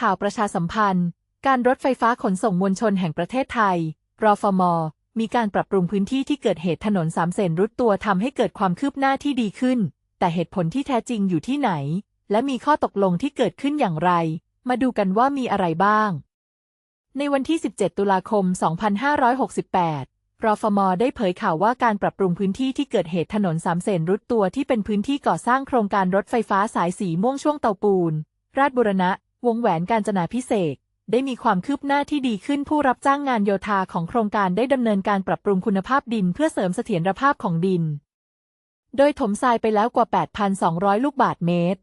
ข่าวประชาสัมพันธ์ การรถไฟฟ้าขนส่งมวลชนแห่งประเทศไทย รฟม มีการปรับปรุงพื้นที่ที่เกิดเหตุถนนสามเสนรุดตัวทำให้เกิดความคืบหน้าที่ดีขึ้น แต่เหตุผลที่แท้จริงอยู่ที่ไหน และมีข้อตกลงที่เกิดขึ้นอย่างไร มาดูกันว่ามีอะไรบ้าง ในวันที่ 17 ตุลาคม 2568รฟม ได้เผยข่าวว่าการปรับปรุงพื้นที่ที่เกิดเหตุถนนสามเสนรุดตัวที่เป็นพื้นที่ก่อสร้างโครงการรถไฟฟ้าสายสีม่วงช่วงเตาปูน ราชบุรณะ วงแหวนการจนาพิเศษได้มีความคืบหน้าที่ดีขึ้นผู้รับจ้างงานโยธาของโครงการได้ดำเนินการปรับปรุงคุณภาพดินเพื่อเสริมเสถียรภาพของดิน โดยถมทรายไปแล้วกว่า 8,200 ลูกบาทเมตร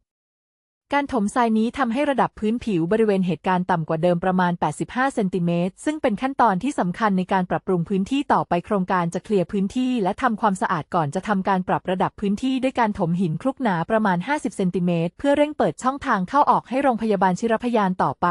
การถมทรายนี้ทำให้ระดับพื้นผิวบริเวณเหตุการณ์ต่ำกว่าเดิมประมาณ 85 เซนติเมตร ซึ่งเป็นขั้นตอนที่สำคัญในการปรับปรุงพื้นที่ต่อไปโครงการจะเคลียร์พื้นที่และทำความสะอาดก่อนจะทำการปรับระดับพื้นที่ด้วยการถมหินคลุกหนาประมาณ 50 เซนติเมตรเพื่อเร่งเปิดช่องทางเข้าออกให้โรงพยาบาลชิรพยานต่อไป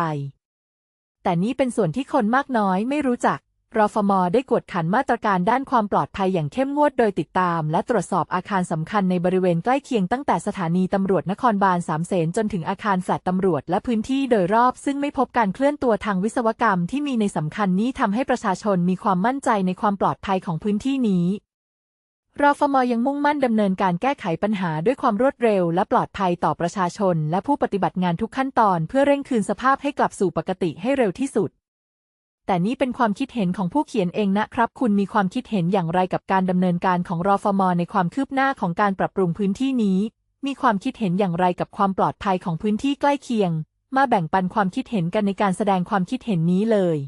แต่นี้เป็นส่วนที่คนมากน้อยไม่รู้จัก รฟมได้กวดขันมาตรการด้านความปลอดภัยอย่างเข้มงวดโดยติดตาม และตรวจสอบอาคารสำคัญในบริเวณใกล้เคียงตั้งแต่สถานีตำรวจนครบาลสามเสนจนถึงอาคารแฟลตตำรวจและพื้นที่โดยรอบ ซึ่งไม่พบการเคลื่อนตัวทางวิศวกรรมที่มีในสำคัญนี้ทำให้ประชาชนมีความมั่นใจในความปลอดภัยของพื้นที่นี้รฟมยังมุ่งมั่นดำเนินการแก้ไขปัญหาด้วยความรวดเร็ว และปลอดภัยต่อประชาชน และผู้ปฏิบัติงานทุกขั้นตอน เพื่อเร่งคืนสภาพให้กลับสู่ปกติให้เร็วที่สุด แต่นี่เป็นความคิดเห็นของผู้เขียนเองนะครับ คุณมีความคิดเห็นอย่างไรกับการดำเนินการของรอฟมในความคืบหน้าของการปรับปรุงพื้นที่นี้ มีความคิดเห็นอย่างไรกับความปลอดภัยของพื้นที่ใกล้เคียง มาแบ่งปันความคิดเห็นกันในการแสดงความคิดเห็นนี้เลย